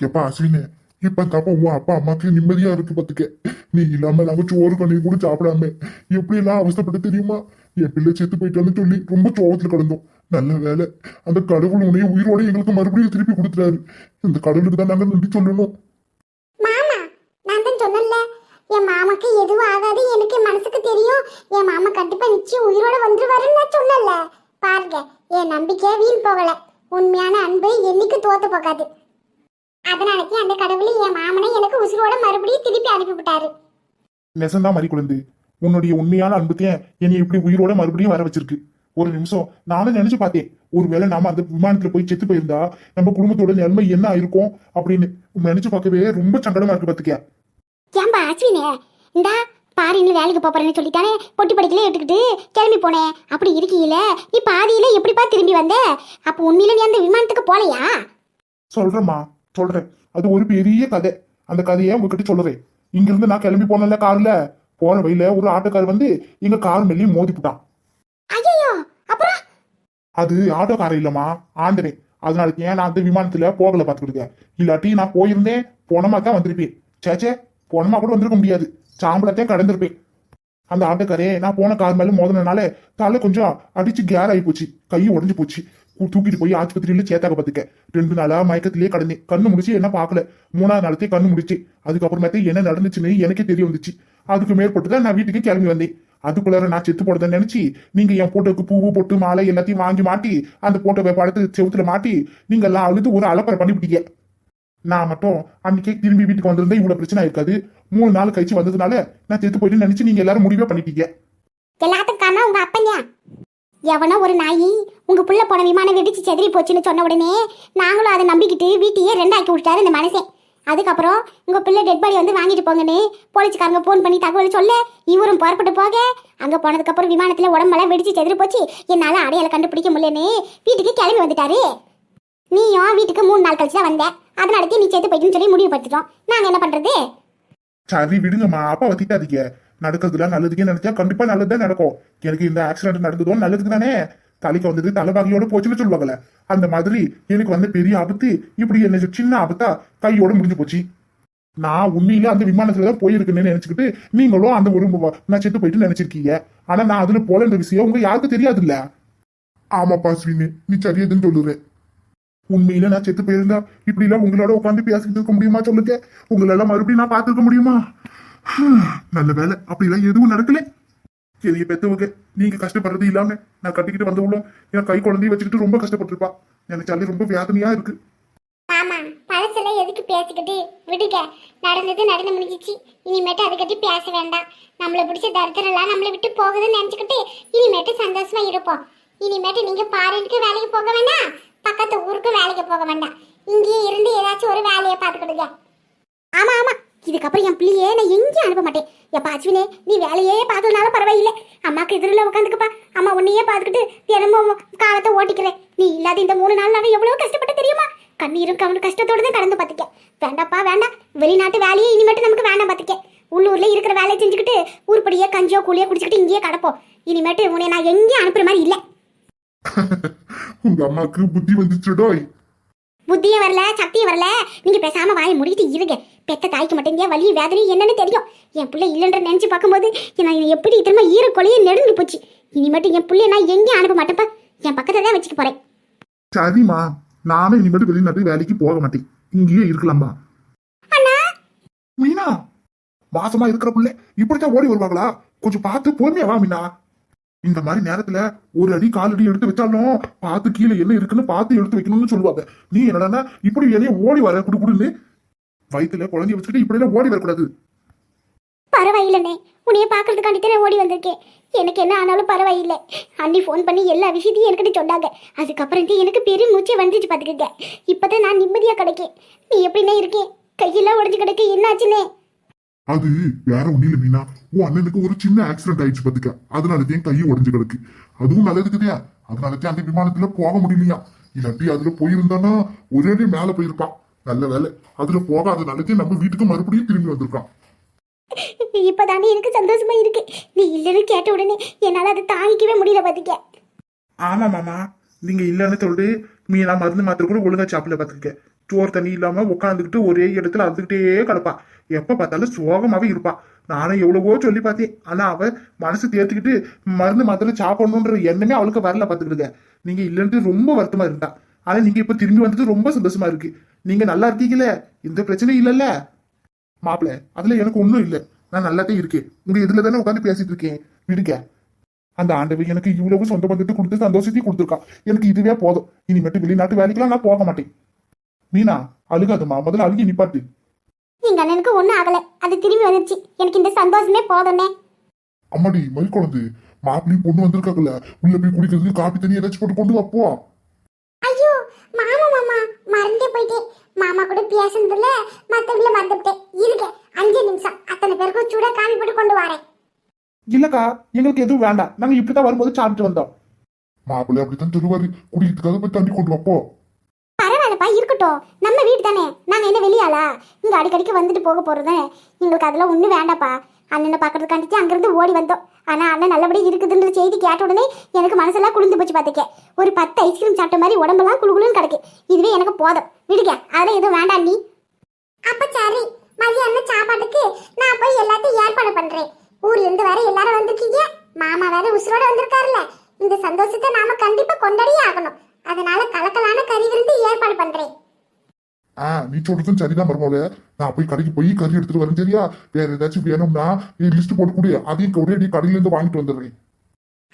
எப்பா அஸ்வினே இப்ப தப்பா உன் அப்பா அம்மாக்கு நிம்மதியா இருக்கு பத்துக்க. நீ இல்லாம நாங்க சோறு கண்ணி கூட சாப்பிடாம. எப்படி எல்லாம் அவஸ்தப்பட்டு தெரியுமா? என் பிள்ளை செத்து போயிட்டான்னு சொல்லி ரொம்ப சோகத்துல கிடந்தோம். நல்ல வேலை அந்த கடவுள் உனைய உயிரோட எங்களுக்கு மறுபடியும் திருப்பி கொடுத்துட்டாரு. இந்த கடவுளுக்கு தான் நாங்க நன்றி சொல்லணும். மாமா நான் தான் சொன்னேன்ல என் மாமாக்கு எதுவும் ஆகாது எனக்கு மனசுக்கு தெரியும். என் மாமா கண்டிப்பா நிச்சயம் உயிரோட வந்துருவாருன்னு நான் சொன்னல பாருங்க என் நம்பிக்கை வீண் போகல. உண்மையான அன்பு என்னைக்கு தோத்து போகாது. அதனாலக்கு அந்த கடவுள் என் மாமனை எனக்கு உசுரோட மறுபடியும் திருப்பி அனுப்பிவிட்டாரு. நெசந்தான் மறி குழந்தை உன்னுடைய உண்மையான அன்புத்தையும் என்னை இப்படி உயிரோட மறுபடியும் வர வச்சிருக்கு. ஒரு நிமிஷம் நானும் நினைச்சு பார்த்தேன் ஒருவேளை நாம அந்த விமானத்துல போய் செத்து போயிருந்தா நம்ம குடும்பத்தோட நிலைமை என்ன ஆயிருக்கும் அப்படின்னு நினைச்சு பார்க்கவே ரொம்ப சங்கடமா இருக்கு பாத்துக்க ஏன்பா அஸ்வினே இந்தா பாரின்ல வேலைக்கு போறேன்னு சொல்லிட்டானே பொட்டி படிக்கல எடுத்துக்கிட்டு கிளம்பி போனேன். அப்படி இருக்கீல நீ பாதியில எப்படிப்பா திரும்பி வந்த? அப்ப உண்மையில நீ அந்த விமானத்துக்கு போலையா? சொல்றேம்மா. சொல்றேன். அது ஒரு பெரிய கதை. அந்த கதையை உங்ககிட்ட சொல்றேன். இங்க இருந்து நான் கிளம்பி போனேன்ல கார்ல. போற வழியில ஒரு ஆட்டோக்கார் வந்து எங்க கார் மேலேயும் மோதிப்புட்டான் அப்புறம்? அது ஆட்டோக்காரர் இல்லம்மா. ஆண்டனே. அதனால ஏன் நான் அந்த விமானத்துல போகல பாத்துக்கிட்டு இல்லாட்டி நான் போயிருந்தேன். போனமா தான் வந்திருப்பேன். சேச்சே போனமா கூட வந்திருக்க முடியாது. சாம்பளத்தையும் கடந்திருப்பேன். அந்த ஆட்டோக்காரே நான் போன கார் மேல மோதினால தலை கொஞ்சம் அடிச்சு கேர் ஆகி போச்சு. கை உடஞ்சு போச்சு. தூக்கிட்டு போய் ஆஸ்பத்திரியில சேத்தாக பாத்துக்க. ரெண்டு நாளா மயக்கத்திலேயே கடந்தேன். கண்ணு முடிச்சு என்ன பார்க்கல. மூணாவது நாளத்தையும் கண்ணு முடிச்சு. அதுக்கப்புறமேத்தே என்ன நடந்துச்சுன்னு எனக்கே தெரிய வந்துச்சு. அதுக்கு மேற்பட்டு தான் நான் வீட்டுக்கு கிளம்பி வந்தேன். அதுக்குள்ளார நான் செத்து போடுறத நினைச்சு நீங்க என் போட்டோக்கு பூவு போட்டு மாலை எல்லாத்தையும் வாங்கி மாட்டி அந்த போட்டோவை படத்து செவத்துல மாட்டி நீங்க எல்லாம் அழுது ஒரு அலப்பறை பண்ணிவிட்டீங்க. நான் மட்டும் அன்னைக்கே திரும்பி வீட்டுக்கு வந்திருந்தா இவ்வளவு பிரச்சனை இருக்காது மூணு நாள் கழிச்சு வந்ததுனால நான் செத்து போயிட்டு நினைச்சு நீங்க எல்லாரும் முடிவே பண்ணிட்டீங்க. எல்லாத்துக்கும் காரணம் உங்க அப்பன்யா எவனோ ஒரு நாய் உங்க புள்ள போன விமானம் வெடிச்சு செதறி போச்சுன்னு சொன்ன உடனே நாங்களும் அதை நம்பிக்கிட்டு வீட்டையே ரெண்டாக்கி விட்டாரு இந்த மனுஷன். அதுக்கப்புறம் உங்க பிள்ளை டெட் பாடி வந்து வாங்கிட்டு போங்கன்னு போலீஸ்காரங்க ஃபோன் பண்ணி தகவல் சொல்ல இவரும் புறப்பட்டு போக அங்க போனதுக்கப்புறம் விமானத்துல உடம்பெல்லாம் வெடிச்சு செதறி போச்சு. என்னால அடையாளம் கண்டுபிடிக்க முடியலன்னு வீட்டுக்கு கிளம்பி வந்துட்டாரு. நீயும் வீட்டுக்கு மூணு நாள் கழிச்சு தான் வந்த. அதனால நீ சேர்த்து போயிட்டுன்னு சொல்லி முடிவு படுத்துட்டோம். நாங்க என்ன பண்றது? சரி விடுங்கம்மா. அப்பா வத்திட்டாதீங்க நடக்கிறதுல நல்லதுக்கே நினைச்சா கண்டிப்பா நல்லதுதான் நடக்கும். எனக்கு இந்த ஆக்சிடென்ட் நடந்ததும் நல்லதுக்கு தானே? தலைக்கு வந்தது தலைவாகியோட போச்சுன்னு சொல்லுவாங்கல்ல. அந்த மாதிரி எனக்கு வந்த பெரிய ஆபத்து இப்படி என்ன சின்ன ஆபத்தா கையோட முடிஞ்சு போச்சு. நான் உண்மையில அந்த விமானத்துல தான் போயிருக்கேன்னு நினைச்சுக்கிட்டு நீங்களும் அந்த ஒரு நான் செத்து போயிட்டு நினைச்சிருக்கீங்க. ஆனா நான் அதுல போலன்ற விஷயம் உங்க யாருக்கும் தெரியாதுல்ல? ஆமாப்பா ஸ்வீனு நீ சரியாதுன்னு சொல்லுறேன். உண்மையில நான் செத்து போயிருந்தா இப்படி எல்லாம் உங்களோட உட்காந்து பேசிக்கிட்டு இருக்க முடியுமா சொல்லுங்க? உங்களெல்லாம் மறுபடியும் நான் பார்த்திருக்க முடியுமா? நல்ல வேலை அப்படிலாம் எதுவும் நடக்கல. சரி பெத்தவங்க நீங்க கஷ்டப்படுறது இல்லாம நான் கட்டிக்கிட்டு வந்த உள்ள என் கை குழந்தைய வச்சுக்கிட்டு ரொம்ப கஷ்டப்பட்டிருப்பா. நினைச்சாலே ரொம்ப வேதனையா இருக்கு. ஆமா பழசெல்லாம் எதுக்கு பேசிக்கிட்டு? விடுங்க நடந்தது நடந்து முடிஞ்சிச்சு. இனிமேட்டு அதை கட்டி பேச வேண்டாம். நம்மளை பிடிச்ச தரித்திரம்லாம் நம்மளை விட்டு போகுதுன்னு நினைச்சுக்கிட்டு இனிமேட்டு சந்தோஷமா இருப்போம். இனிமேட்டு நீங்க பாரினுக்கு வேலைக்கு போக வேண்டாம். பக்கத்து ஊருக்கு வேலைக்கு போக வேண்டாம். இங்கேயே இருந்து ஏதாச்சும் ஒரு வேலையை பார்த்துக்கிடுங்க. ஆமா ஆமா. இதுக்கப்புறம் என் பிள்ளையே நான் எங்கேயும் அனுப்ப மாட்டேன். எப்பா அச்சுவினே நீ வேலையே பார்க்கறதுனால பரவாயில்ல. அம்மாக்கு எதிரில் உட்காந்துக்குப்பா அம்மா உன்னையே பார்த்துக்கிட்டு தினமும் காலத்தை ஓட்டிக்கிறேன் நீ இல்லாத இந்த மூணு நாள் நான் எவ்வளோ கஷ்டப்பட்டு தெரியுமா? கண்ணீரும் கவனம் கஷ்டத்தோடு தான் கடந்து பார்த்துக்க வேண்டாப்பா வேண்டாம். வெளிநாட்டு வேலையே இனிமேட்டு நமக்கு வேண்டாம் பார்த்துக்க உள்ளூர்ல இருக்கிற வேலையை செஞ்சுக்கிட்டு ஊர்படியே கஞ்சியோ கூலியோ குடிச்சிக்கிட்டு இங்கேயே கிடப்போம். இனிமேட்டு உன்னை நான் எங்கேயும் அனுப்புகிற மாதிரி இல்லை. உங்க அம்மாக்கு புத்தி வந்துச்சுடோய் புத்தியும் வரல சக்தியும் வரல. நீங்க பேசாம வாயை முடிக்கிட்டு இருங்க. பெத்த தாய்க்கு மட்டும் ஏன் வலி வேதனை என்னன்னு தெரியும். என் பிள்ளை இல்லைன்ற நினைச்சு பார்க்கும்போது நான் எப்படி திரும்ப ஈர கொலையே நெடுந்து போச்சு. இனிமேட்டு என் பிள்ளைய நான் எங்கேயும் அனுப்ப மாட்டேப்பா என் பக்கத்துல தான் வச்சுக்க போறேன். சரிம்மா. நானும் இனிமேட்டு வெளிநாட்டு வேலைக்கு போக மாட்டேன். இங்கேயே இருக்கலாம்பா அண்ணா! மீனா! மாசமா இருக்கிற புள்ள இப்படித்தான் ஓடி வருவாங்களா? கொஞ்சம் பார்த்து பொறுமையா வா மீனா. இந்த மாதிரி நேரத்துல ஒரு அடி கால் அடி எடுத்து வச்சாலும் பார்த்து கீழே என்ன இருக்குன்னு பார்த்து எடுத்து வைக்கணும்னு சொல்லுவாங்க. நீ என்னடா இப்படி வெளியே ஓடி வர குடு குடுன்னு வயிற்றுல குழந்தைய வச்சுட்டு இப்படி எல்லாம் ஓடி வரக்கூடாது. பரவாயில்லண்ணே. உன்னைய பாக்குறதுக்காண்டி தான் ஓடி வந்திருக்கேன். எனக்கு என்ன ஆனாலும் பரவாயில்லை. அண்ணி ஃபோன் பண்ணி எல்லா விஷயத்தையும் என்கிட்ட சொன்னாங்க. அதுக்கப்புறம் எனக்கு பெரிய மூச்சே வந்துச்சு பார்த்துக்கங்க. இப்போதான் நான் நிம்மதியாக கிடைக்கேன். நீ எப்படிண்ணே இருக்கேன்? கையெல்லாம் உடஞ்சு கிடக்கு. என்னாச்சுன்னே அது வேற ஒண்ணு இல்ல மீனா. உன் அண்ணனுக்கு ஒரு சின்ன ஆக்சிடென்ட் ஆயிடுச்சு பாத்துக்க. அதனாலதான் கை உடஞ்சு கிடக்கு. அதுவும் நல்லதுக்குதையா அதனாலதான் அந்த விமானத்துல போக முடியலையா? இல்லாட்டி அதுல போயிருந்தானா? ஒரே அடி மேல போயிருப்பான் நல்ல வேலை அதுல போகாதனாலதான் நம்ம வீட்டுக்கு மறுபடியும் திரும்பி வந்திருக்கான். இப்பதானே எனக்கு சந்தோஷமா இருக்கு. நீ இல்லைன்னு கேட்ட உடனே என்னால அதை தாங்கிக்கவே முடியல பாத்துக்க. ஆமா மாமா. நீங்க இல்லன்னு சொல்லிட்டு மீனா மருந்து மாத்திரை கூட ஒழுங்கா சாப்பிடல பாத்துக்க. சோறு தண்ணி இல்லாமல் உட்காந்துக்கிட்டு ஒரே இடத்துல அழுதுகிட்டே கிடப்பா. எப்போ பார்த்தாலும் சோகமாகவே இருப்பா. நானும் எவ்வளவோ சொல்லி பார்த்தேன். ஆனால் அவள் மனசு தேர்த்துக்கிட்டு மருந்து மாத்திரை சாப்பிடணுன்ற எண்ணமே அவளுக்கு வரல பாத்துக்கிடுங்க நீங்க இல்லைன்ட்டு ரொம்ப வருத்தமாக இருந்தா. ஆனால் நீங்க இப்போ திரும்பி வந்தது ரொம்ப சந்தோஷமா இருக்கு. நீங்க நல்லா இருக்கீங்களே? எந்த பிரச்சனையும் இல்லைல்ல? மாப்பிள்ள அதில் எனக்கு ஒன்றும் இல்லை. நான் நல்லாதான் இருக்கேன். உங்கள் இதில் தானே உட்காந்து பேசிட்டு இருக்கேன். விடுங்க. அந்த ஆண்டவன் எனக்கு இவ்வளவு சொந்த பந்தத்தை கொடுத்து சந்தோஷத்தையும் கொடுத்துருக்கான் எனக்கு இதுவே போதும். இனிமேட்டு வெளிநாட்டு வேலைக்கெல்லாம் நான் போக மாட்டேன். மீனா அழுகாதம்மா. முதல்ல அழுகி நிப்பாட்டு எங்க அண்ணனுக்கு ஒண்ணும் ஆகல. அது திரும்பி வந்துருச்சு. எனக்கு இந்த சந்தோஷமே போதும்னே. அம்மாடி மை குழந்தை. மாப்பிளையும் பொண்ணு வந்திருக்காங்கல்ல. உள்ள போய் குடிக்கிறதுக்கு காப்பி தண்ணி ஏதாச்சும் போட்டு கொண்டு வப்போ ஐயோ மாமா மாமா. மறந்தே போயிட்டேன் மாமா கூட பேசுனதுல மத்தவங்கள மறந்துட்டேன். இருக்க அஞ்சு நிமிஷம். அத்தனை பேருக்கும் சூடா காமி போட்டு கொண்டு வரேன். இல்லக்கா எங்களுக்கு எதுவும் வேண்டாம். நாங்க இப்படிதான் வரும்போது சாப்பிட்டு வந்தோம். மாப்பிள்ளை அப்படித்தான் சொல்லுவாரு. குடிக்கிறதுக்காக போய் தண்ணி கொண்டு வப்போ இருக்கட்டும். நம்ம வீடு தானே. நாங்க என்ன வெளியாளா? இங்கே அடிக்கடிக்கு வந்துட்டு போக போறதே எங்களுக்கு அதெல்லாம் ஒண்ணும் வேண்டாப்பா. அண்ணனை பாக்குறதுக்காண்டிச்சு அங்கிருந்து ஓடி வந்தோம். ஆனா அண்ணன் நல்லபடியாக இருக்குதுன்ற செய்தி கேட்ட உடனே எனக்கு மனசெல்லாம் குளிர்ந்து போச்சு பார்த்துக்க. ஒரு பத்து ஐஸ்கிரீம் சாப்பிட்ட மாதிரி உடம்பெல்லாம் குழுகுலுன்னு கிடக்கு. இதுவே எனக்கு போதும். விடுங்க. அதெல்லாம் எதுவும் வேண்டாம் நீ. அப்ப சரி. மதியானம் சாப்பாட்டுக்கு நான் போய் எல்லாத்தையும் ஏற்பாடு பண்றேன். ஊர்லேருந்து வேற எல்லாரும் வந்திருக்கீங்க. மாமா வேற உசுரோட வந்திருக்காருல்ல. இந்த சந்தோஷத்தை நாம கண்டிப்பா கொண்டாடியே ஆகணும். அதனால கலக்கலான கறி விருந்து ஏற்பாடு பண்றேன். ஆ நீ சொல்றதும் சரிதான் மருமோல நான் போய் கடைக்கு போய் கறி எடுத்துட்டு வரேன் சரியா? வேற ஏதாச்சும் வேணும்னா நீ லிஸ்ட் போட்டு கொடு. அதையும் ஒரே அடி கடையில இருந்து வாங்கிட்டு வந்துடுறேன்.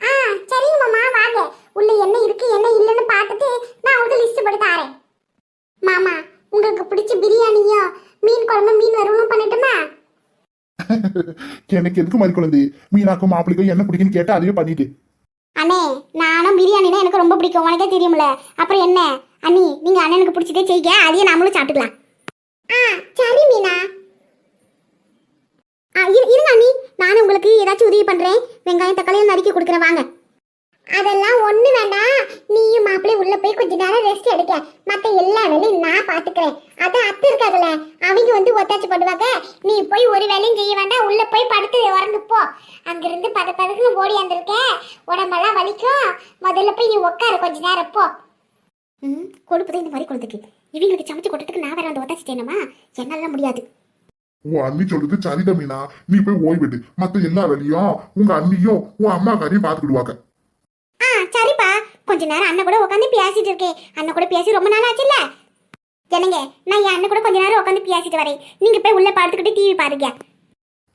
ஆ சரிங்க மாமா வாங்க. உள்ள என்ன இருக்கு என்ன இல்லைன்னு பார்த்துட்டு நான் உங்களுக்கு லிஸ்ட் போட்டு தரேன். மாமா உங்களுக்கு பிடிச்ச பிரியாணியும் மீன் குழம்பு மீன் வறுவலும் பண்ணட்டுமா? எனக்கு எதுக்கு மாதிரி குழந்தை? மீனாக்கும் மாப்பிளைக்கும் என்ன பிடிக்குன்னு கேட்டா அதையே பண்ணிட்டு. அண்ணே நானும் பிரியாணினா எனக்கு ரொம்ப பிடிக்கும். உனக்கே தெரியும்ல. அப்புறம் என்ன? அண்ணி நீங்கள் அண்ணனுக்கு பிடிச்சதே செய்ய அதையே நாமளும் சாப்பிட்டுக்கலாம். ஆ சரி மீனா. ஆ இரு இருங்க அண்ணி. நானும் உங்களுக்கு ஏதாச்சும் உதவி பண்ணுறேன் வெங்காயம் தக்காளியும் நறுக்கி கொடுக்குறேன். வாங்க. அதெல்லாம் ஒண்ணு வேண்டாம். நீயும் மாப்பிள்ளை உள்ள போய் கொஞ்ச நேரம் ரெஸ்ட் எடுக்க. மத்த எல்லா வேலையும் நான் பாத்துக்கிறேன். அதான் அத்தை இருக்காங்கல்ல அவங்க வந்து ஒத்தாச்சு பண்ணுவாங்க. நீ போய் ஒரு வேலையும் செய்ய வேண்டாம். உள்ள போய் படுத்து உறங்கு போ. அங்கிருந்து பத பதக்குன்னு ஓடி வந்திருக்க. உடம்பெல்லாம் வலிக்கும். முதல்ல போய் நீ உட்காரு. கொஞ்ச நேரம் போ. ம் கொழுப்புதான் இந்த மாதிரி கொழுத்துக்கு இவங்களுக்கு சமைச்சு கொடுத்துக்கு நான் வேற அந்த ஒத்தாச்சு செய்யணுமா என்னால முடியாது. உன் அண்ணி சொல்றது சரிதான் மீனா? நீ போய் ஓய்விடு மத்த எல்லா வேலையும் உங்க அண்ணியும் உன் அம்மா காரையும் பாத்துக்கிடுவாங்க ஆ சரிப்பா. கொஞ்ச நேரம் அண்ணன் கூட உட்காந்து பேசிட்டு இருக்கேன். அண்ணன் கூட பேசி ரொம்ப நாள் ஆச்சுல்ல? என்னங்க நான் என் அண்ணன் கூட கொஞ்ச நேரம் உட்காந்து பேசிட்டு வரேன். நீங்க போய் உள்ள படுத்துக்கிட்டு டிவி பாருங்க.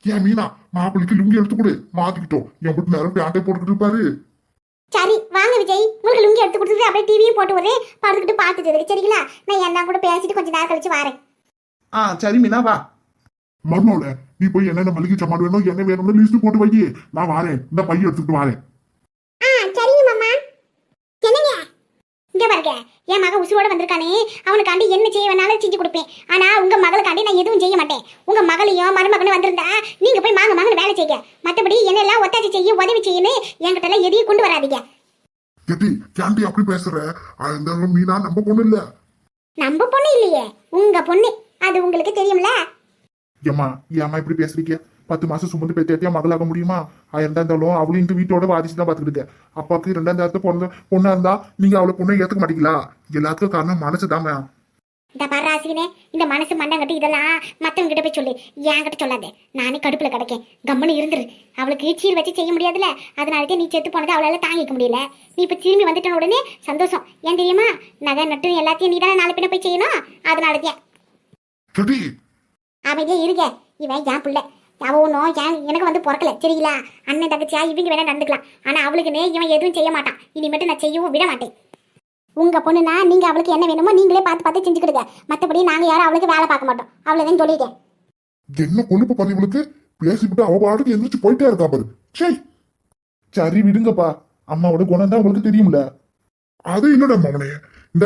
ஏன் மீனா மாப்பிள்ளைக்கு லுங்கி எடுத்து கொடு. மாத்திக்கிட்டோம். என் வீட்டு நேரம் பேண்டை போட்டுக்கிட்டு இருப்பாரு. சரி வாங்க விஜய். உங்களுக்கு லுங்கி எடுத்து கொடுத்துட்டு அப்படியே டிவியும் போட்டு வரேன் படுத்துக்கிட்டு பார்த்துட்டு இருக்கு சரிங்களா? நான் என் அண்ணன் கூட பேசிட்டு கொஞ்ச நேரம் கழிச்சு வரேன். ஆ சரி மீனா வா. மர்மோல நீ போய் என்னென்ன மளிகை சாமான் வேணும் என்ன வேணும்னு லிஸ்ட் போட்டு வை நான் வாரேன். இந்த பையன் எடுத்துக்கிட்டு வாரேன் ஆ சரிங்க மாமா என்னங்க பாருங்க என் மகன் உசுரோட வந்திருக்கானே. அவனுக்காண்டி என்ன செய்ய வேணாலும் செஞ்சு கொடுப்பேன். ஆனா உங்க மகளுக்காண்டி நான் எதுவும் செய்ய மாட்டேன். உங்க மகளையும் மருமகனும் வந்திருந்தா நீங்க போய் மாங்க மாங்கன்னு வேலை செய்யுங்க. மத்தபடி என்னெல்லாம் ஒத்தாச்சி செய்ய உதவி செய்யணும் என்கிட்ட எல்லாம் எதையும் கொண்டு வராதீங்க. கேட்டி கேண்டி அப்படி பேசுற? இருந்தாலும் மீனா நம்ம பொண்ணு இல்ல. நம்ம பொண்ணு இல்லையே. உங்க பொண்ணு. அது உங்களுக்கு தெரியும்ல? ஏம்மா ஏம்மா இப்படி பேசுறீங்க? பத்து மாசம் சுமந்து பெற்றாத்தியா மகளாக முடியுமா? ஆயிரம் இருந்தாலும் அவளும் இந்த வீட்டோட வாதிச்சு தான் பாத்துக்கிட்டு அப்பாவுக்கு ரெண்டாம் நேரத்து பிறந்த பொண்ணா இருந்தா நீங்க அவளை பொண்ணை ஏத்துக்க மாட்டீங்களா? எல்லாத்துக்கும் காரணம் மனசுதாம்மா இந்த பாரு ராசினே இந்த மனசு மண்டங்கட்டு இதெல்லாம் மத்தவங்க கிட்ட போய் சொல்லு. என்கிட்ட சொல்லாத. நானே கடுப்புல கிடக்கேன். கம்முன்னு இருந்துரு. அவளுக்கு சீர் வச்சு செய்ய முடியாதுல அதனால நீ செத்து போனதை அவளால தாங்கிக்க முடியல. நீ இப்ப திரும்பி வந்துட்ட உடனே சந்தோஷம். ஏன் தெரியுமா? நகை நட்டு எல்லாத்தையும் நீ தானே நாலு பின்ன போய் செய்யணும்? அதனால தான் கேட்டி அமைதியே இருக்க இவன் என் பிள்ளை. அவ ஒன்றும் ஏன் எனக்கு வந்து பிறக்கல. சரிங்களா? அண்ணன் தங்கச்சியா? இவங்க வேணா நடந்துக்கலாம். ஆனால் அவளுக்குன்னே இவன் எதுவும் செய்ய மாட்டான். இனிமேட்டு நான் செய்யவும் விட மாட்டேன். உங்க பொண்ணுனா நீங்க அவளுக்கு என்ன வேணுமோ நீங்களே பார்த்து பார்த்து செஞ்சுக்கிடுங்க. மத்தபடி நாங்க யாரும் அவளுக்கு வேலை பார்க்க மாட்டோம். அவ்வளவுதான் சொல்லிட்டேன். என்ன கொழுப்பு பண்ணி இவளுக்கு? பேசிவிட்டு அவ பாட்டுக்கு எந்திரிச்சு போயிட்டே இருக்கா பாரு. சே சரி விடுங்கப்பா. அம்மாவோட குணம் தான் உங்களுக்கு தெரியும்ல. அது இல்லடா மவனே? இந்த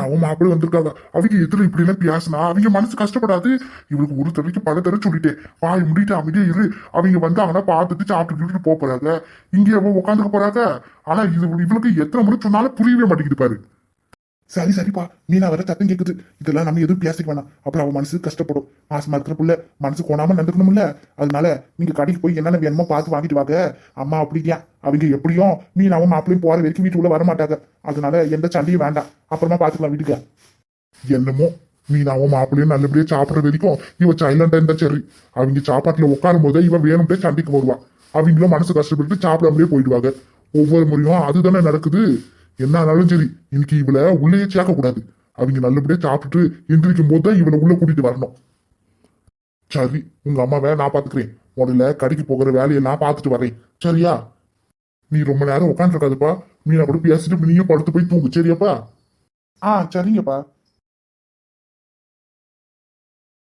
அவன் மாப்பிள்ளை வந்திருக்காங்க. அவங்க எதிர இப்படி எல்லாம் பேசினா? அவங்க மனசு கஷ்டப்படாது. இவளுக்கு ஒரு தடவைக்கு பல தடவை சொல்லிட்டேன். வாய் முடிட்டு அமைதியே இரு. அவங்க வந்தாங்கன்னா பார்த்துட்டு சாப்பிட்டு போக போறாங்க இங்கே அவன் உட்காந்துக்க போறாங்க ஆனா இது இவளுக்கு எத்தனை முறை சொன்னாலும் புரியவே மாட்டேங்குது பாரு. சரி சரிப்பா. மீனா வர சத்தம் கேக்குது. இதெல்லாம் நம்ம எதுவும் பேசிக்க வேணாம். அப்புறம் அவன் மனசு கஷ்டப்படும். மாசமா இருக்கிற புள்ள மனசு கோணாம நடந்துக்கணும்ல. அதனால நீங்க கடைக்கு போய் என்னென்ன வேணுமோ பார்த்து வாங்கிட்டு வாங்க. அம்மா அப்படியா அவங்க எப்படியும் மீனாவும் மாப்பிளையும் போற வரைக்கும் வீட்டுக்குள்ள வர மாட்டாங்க. அதனால எந்த சண்டையும் வேண்டாம். அப்புறமா பாத்துக்கலாம் வீட்டுக்கு. என்னமோ மீனாவும் மாப்பிள்ளையும் நல்லபடியா சாப்பிடுற வரைக்கும் இவ சைலண்டா இருந்தா சரி. அவங்க சாப்பாட்டுல உட்காரும் போதே இவ வேணும்ட்டே சண்டைக்கு வருவா அவங்களும் மனசு கஷ்டப்பட்டு சாப்பிடாமலே போயிடுவாங்க. ஒவ்வொரு முறையும் அதுதானே நடக்குது. என்ன ஆனாலும் சரி இன்னைக்கு இவளை உள்ளேயே சேர்க்க கூடாது. அவங்க நல்லபடியா சாப்பிட்டுட்டு எந்திரிக்கும் போது தான் இவளை உள்ள கூட்டிட்டு வரணும். சரி உங்க அம்மாவை நான் பாத்துக்கிறேன். முதல்ல கடைக்கு போகிற வேலையெல்லாம் பார்த்துட்டு வரேன். சரியா? நீ ரொம்ப நேரம் உட்காந்துருக்காதுப்பா மீனா கூட பேசிட்டு நீயும் படுத்து போய் தூங்கு. சரியாப்பா? ஆ சரிங்கப்பா.